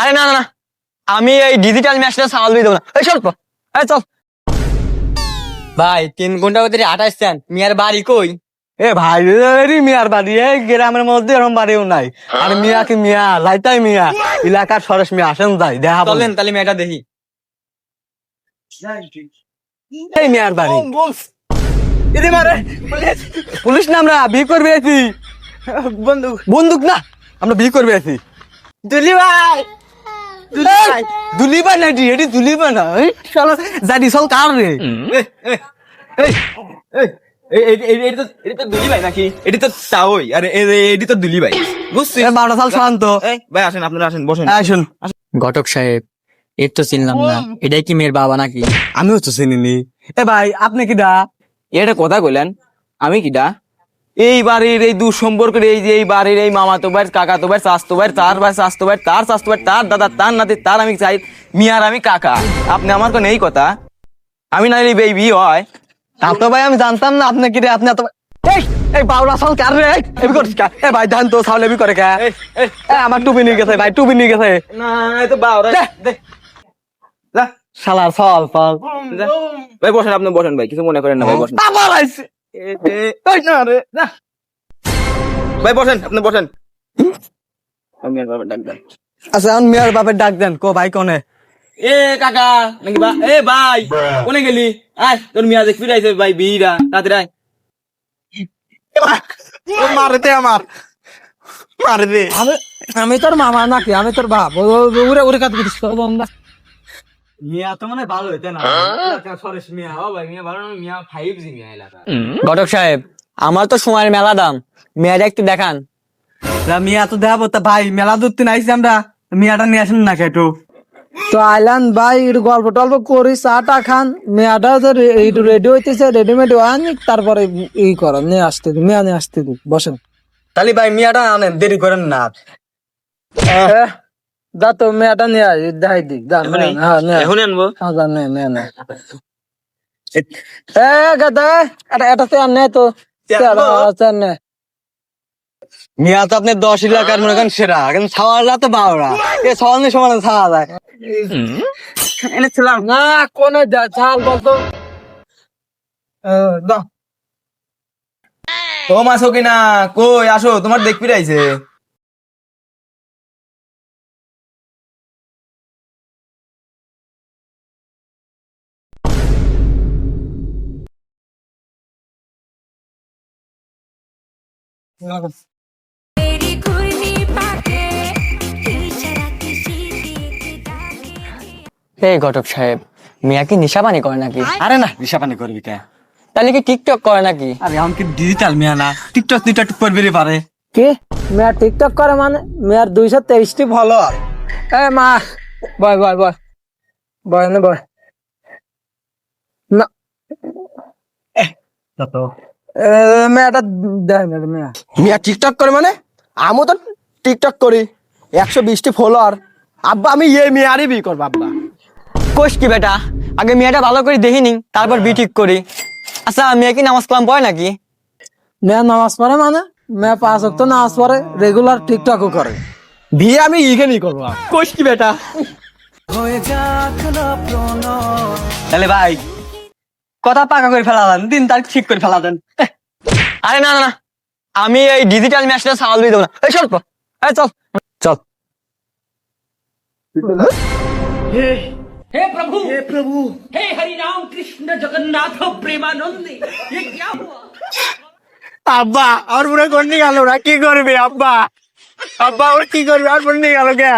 আরে না না না। আমি এই ডিজিটাল ম্যাচটা সামাল দিয়ে দেবো না। এই চল এই চল। ভাই তিন ঘণ্টা ভিতরে আঠাশ সেন্ট মিয়ার বাড়ি কই? এ ভাই এরি মিয়ার বাড়ি। এই গ্রামের মধ্যে এরকম বাড়িও নাই। আর মিয়া কি মিয়া লাইতাই মিয়া। এলাকার সরেশ মিয়া আসেন যাই দেখা বলেন তাহলে মেয়েটা দেখি। এই মিয়ার বাড়ি। মারে পুলিশ না আমরা বিয়ে করবে আছি। বন্দুক। বন্দুক না আমরা বিয়ে করবে আছি। দুলি ভাই। এই, দুলি ভাই না এটি এটি দুলি ভাই না এই শালা জানি সল কার রে এটি তো দুলি ভাই নাকি? এটি তো তাওই আরে এটি তো দুলি ভাই বুঝছি এ বারোটা সাল শান্ত। এই ভাই আসেন আপনারা আসেন বসেন। আসুন। ঘটক সাহেব এর তো চিনলাম না। এটাই কি মেয়ের বাবা নাকি? আমিও তো চিনিনি। এ ভাই আপনি কি দা? এটা কথা কইলেন? আমি কিটা এই বাড়ির এই দু সম্পর্কের এই যে এই বাড়ির এই মামা তো ভাই কাকা তো ভাই চাস্তো ভাই তার ভাই চাস্তো ভাই তার চাস্তো ভাই তার দাদা তার নাতি তার আমি চাই মিয়ার আমি কাকা। আপনি আমার কোন এই কথা? আমি না এই বিয়ে হয়। তো ভাই আমি জানতাম না আপনি কি রে আপনি এত এই এই বাউলা সাল কার রে? এবি করছিস কা? এ ভাই ধান তো সাউল এবি করে কা? এ আমার টুপি নিয়ে গেছে ভাই টুপি নিয়ে গেছে। না এই তো বাউরা। দে, যা সল ফল ভাই বসেন আপনি বসেন ভাই কিছু মনে করেন না ভাই বসেন। আবার আইছে। না রে না ভাই বসেন আপনি বসেন ডাক দেন আচ্ছা এখন মেয়ের বাপের ডাক দেন কো ভাই কোনে এ কাকা নাকি বা এ ভাই কোনে গেলি আয় তোর মিয়া দেখ ফিরাইছে ভাই বিড়া তাড়াতাড়ি আয় মারতে আমার আমি আমি তোর মামা নাকি আমি তোর বাপ উড়ে উড়ে কাজ করিস তোর বন্ধা ঘটক সাহেব আমার তো সময়ের মেলা দাম। মেয়েটা একটু দেখান। মিয়া তো দেখাবো তা ভাই মেলা দূর তিন আইসি আমরা। মিয়াটা নিয়ে আসেন না কেটু। তো আইলান ভাই একটু গল্প টল্প করি চাটা খান। মেয়াটা তো রেডি হইতেছে রেডিমেড আনি তারপরে ই কর নিয়ে আসতে মেয়া নিয়ে আসতে বসেন। তাহলে ভাই মিয়াটা আনেন দেরি করেন না। দা তো মেয়াটা নিয়ে দেখাই দি দা নে, হ্যাঁ এখন আনব? হ্যাঁ দা নে নে নে এ গাদা এটা এটা তো। আর নে তো নে। মিয়া তো আপনি দশ এলাকার মনে করেন সেরা কিন্তু ছাওয়ালা তো এ ছাওয়ালের সমান ছাওয়া যায় এনেছিলাম না কোন বলতো দাও। ও মাসো কিনা? কই আসো তোমার দেখ ফিরাইছে এই ঘটক সাহেব মিয়া কি নিশাবানি করে নাকি? আরে না দিশা পানি করবি কে? তাহলে কি টিকটক করে নাকি? আরে এখন কি ডিজিটাল মিয়া না? টিকটক টিকটক করবি পারে। কি? মেয়ার টিকটক করে মানে? মেয়ার দুইশো তেইশটি ফলোয়ার। এ মা বয় বয় বয়। বয় না বয়। না। তো মেয়াটা দেয় না মেয়া। মিয়া টিকটক করে মানে? আমিও তো টিকটক করি। একশো বিশটি ফলোয়ার আব্বা আমি ইয়ে মিয়ারই বি করব আব্বা। কোষ কি বেটা? আগে মেয়েটা ভালো করে দেখিনি তারপর বি ঠিক করি। আচ্ছা মেয়ে কি নামাজ কালাম পড়ে নাকি? মেয়া নামাজ পড়ে মানে? মেয়া পাঁচ অক্ট নামাজ পড়ে রেগুলার টিকটকও করে। বিয়ে আমি ইখানেই করব কোষ কি বেটা? তাহলে ভাই কথা পাকা করে ফেলা দেন দিন তার ঠিক করে ফেলা দেন। আরে না না না। আমি এই ডিজিটাল ম্যাচটা সামাল দিয়ে দেবো না। এই চল এই চল। চল। আব্বা আর পুরো গন্ডি গেল ওরা কি করবে আব্বা? আব্বা ওরা কি করবে? আর গন্ডি গেল কে?